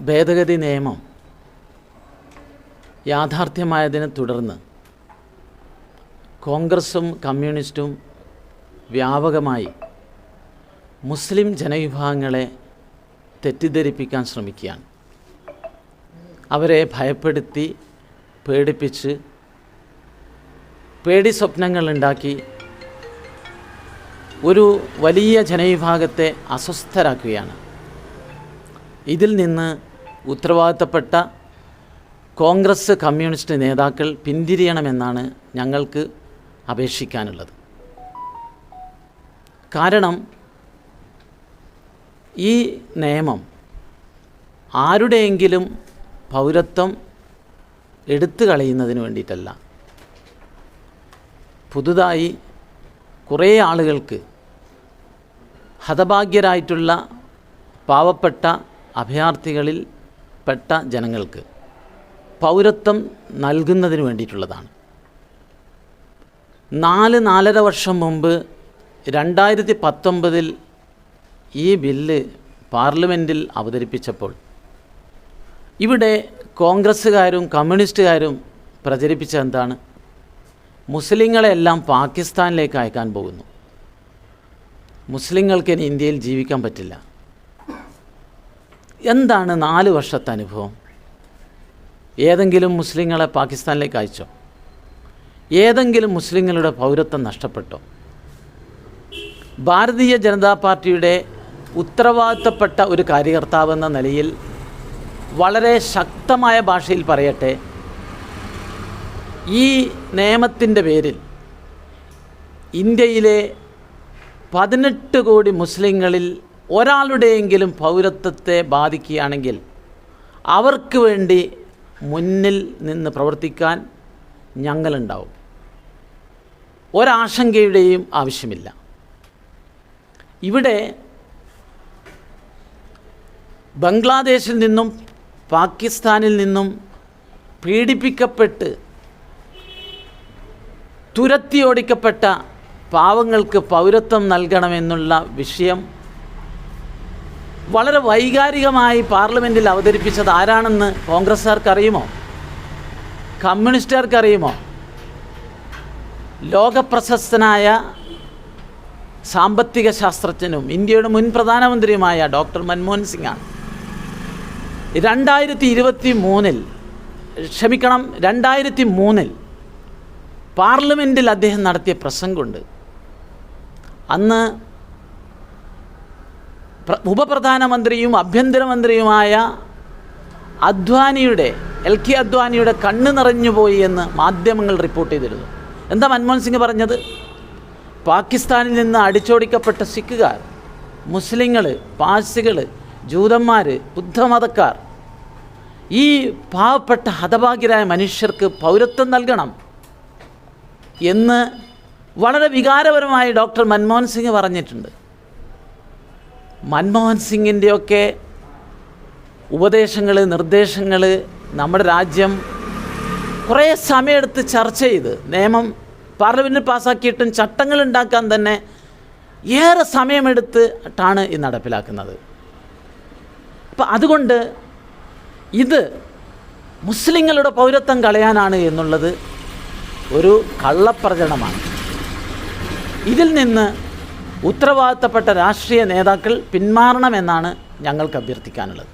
ഭേദഗതി നിയമം യാഥാർത്ഥ്യമായതിനെ തുടർന്ന് കോൺഗ്രസും കമ്മ്യൂണിസ്റ്റും വ്യാപകമായി മുസ്ലിം ജനവിഭാഗങ്ങളെ തെറ്റിദ്ധരിപ്പിക്കാൻ ശ്രമിക്കുകയാണ്. അവരെ ഭയപ്പെടുത്തി പേടിപ്പിച്ച് പേടി സ്വപ്നങ്ങളുണ്ടാക്കി ഒരു വലിയ ജനവിഭാഗത്തെ അസ്വസ്ഥരാക്കുകയാണ്. ഇതിൽ നിന്ന് ഉത്തരവാദിത്തപ്പെട്ട കോൺഗ്രസ് കമ്മ്യൂണിസ്റ്റ് നേതാക്കൾ പിന്തിരിയണമെന്നാണ് ഞങ്ങൾക്ക് അപേക്ഷിക്കാനുള്ളത്. കാരണം ഈ നിയമം ആരുടെയെങ്കിലും പൗരത്വം എടുത്തു കളയുന്നതിന് വേണ്ടിയിട്ടല്ല. പുതുതായി കുറേ ആളുകൾക്ക് ഹതഭാഗ്യരായിട്ടുള്ള പാവപ്പെട്ട അഭയാർത്ഥികളിൽ പെട്ട ജനങ്ങൾക്ക് പൗരത്വം നൽകുന്നതിന് വേണ്ടിയിട്ടുള്ളതാണ്. നാല് നാലര വർഷം മുമ്പ് രണ്ടായിരത്തി പത്തൊമ്പതിൽ ഈ ബില്ല് പാർലമെന്റിൽ അവതരിപ്പിച്ചപ്പോൾ ഇവിടെ കോൺഗ്രസ്സുകാരും കമ്മ്യൂണിസ്റ്റുകാരും പ്രചരിപ്പിച്ച എന്താണ്? മുസ്ലിങ്ങളെല്ലാം പാകിസ്ഥാനിലേക്ക് അയക്കാൻ പോകുന്നു. മുസ്ലിങ്ങൾക്ക് ഇനി ഇന്ത്യയിൽ ജീവിക്കാൻ പറ്റില്ല. എന്താണ് നാല് വർഷത്തെ അനുഭവം? ഏതെങ്കിലും മുസ്ലിങ്ങളെ പാകിസ്ഥാനിലേക്ക് അയച്ചോ? ഏതെങ്കിലും മുസ്ലിങ്ങളുടെ പൗരത്വം നഷ്ടപ്പെട്ടോ? ഭാരതീയ ജനതാ പാർട്ടിയുടെ ഉത്തരവാദിത്തപ്പെട്ട ഒരു കാര്യകർത്താവ് എന്ന നിലയിൽ വളരെ ശക്തമായ ഭാഷയിൽ പറയട്ടെ ഈ നിയമത്തിന്റെ പേരിൽ ഇന്ത്യയിലെ പതിനെട്ട് കോടി മുസ്ലിങ്ങളിൽ ഒരാളുടെയെങ്കിലും പൗരത്വത്തെ ബാധിക്കുകയാണെങ്കിൽ അവർക്ക് വേണ്ടി മുന്നിൽ നിന്ന് പ്രവർത്തിക്കാൻ ഞങ്ങളുണ്ടാവും. ഒരാശങ്കയുടെയും ആവശ്യമില്ല. ഇവിടെ ബംഗ്ലാദേശിൽ നിന്നും പാകിസ്ഥാനിൽ നിന്നും പീഡിപ്പിക്കപ്പെട്ട് തുരത്തിയോടിക്കപ്പെട്ട പാവങ്ങൾക്ക് പൗരത്വം നൽകണമെന്നുള്ള വിഷയം വളരെ വൈകാരികമായി പാർലമെന്റിൽ അവതരിപ്പിച്ചത് ആരാണെന്ന് കോൺഗ്രസ്സുകാർക്കറിയുമോ? കമ്മ്യൂണിസ്റ്റുകാർക്കറിയുമോ? കമ്മ്യൂണിസ്റ്റുകാർക്ക് ലോകപ്രശസ്തനായ സാമ്പത്തിക ശാസ്ത്രജ്ഞനും ഇന്ത്യയുടെ മുൻ പ്രധാനമന്ത്രിയുമായ ഡോക്ടർ മൻമോഹൻ സിംഗാണ്. രണ്ടായിരത്തി ഇരുപത്തി മൂന്നിൽ ക്ഷമിക്കണം രണ്ടായിരത്തി മൂന്നിൽ പാർലമെന്റിൽ അദ്ദേഹം നടത്തിയ പ്രസംഗമുണ്ട്. അന്ന് ഉപപ്രധാനമന്ത്രിയും ആഭ്യന്തരമന്ത്രിയുമായ അദ്വാനിയുടെ എൽ കെ അദ്വാനിയുടെ കണ്ണ് നിറഞ്ഞുപോയി എന്ന് മാധ്യമങ്ങൾ റിപ്പോർട്ട് ചെയ്തിരുന്നു. എന്താ മൻമോഹൻ സിംഗ് പറഞ്ഞത്? പാകിസ്ഥാനിൽ നിന്ന് അടിച്ചോടിക്കപ്പെട്ട സിഖുകാർ മുസ്ലിങ്ങൾ പാഴ്സികൾ ജൂതന്മാർ ബുദ്ധമതക്കാർ ഈ പാവപ്പെട്ട ഹതഭാഗ്യരായ മനുഷ്യർക്ക് പൗരത്വം നൽകണം എന്ന് വളരെ വികാരപരമായി ഡോക്ടർ മൻമോഹൻ സിംഗ് പറഞ്ഞിട്ടുണ്ട്. മൻമോഹൻ സിംഗിന്റെയൊക്കെ ഉപദേശങ്ങൾ നിർദ്ദേശങ്ങൾ നമ്മുടെ രാജ്യം കുറേ സമയമെടുത്ത് ചർച്ച ചെയ്ത് നിയമം പാർലമെന്റിൽ പാസ്സാക്കിയിട്ടും ചട്ടങ്ങൾ ഉണ്ടാക്കാൻ തന്നെ ഏറെ സമയമെടുത്തിട്ടാണ് ഇത് നടപ്പിലാക്കുന്നത്. അപ്പം അതുകൊണ്ട് ഇത് മുസ്ലിങ്ങളുടെ പൗരത്വം കളയാനാണ് എന്നുള്ളത് ഒരു കള്ളപ്രചരണമാണ്. ഇതിൽ നിന്ന് ഉത്തരവാദിത്തപ്പെട്ട രാഷ്ട്രീയ നേതാക്കൾ പിന്മാറണമെന്നാണ് ഞങ്ങൾക്ക് അഭ്യർത്ഥിക്കാനുള്ളത്.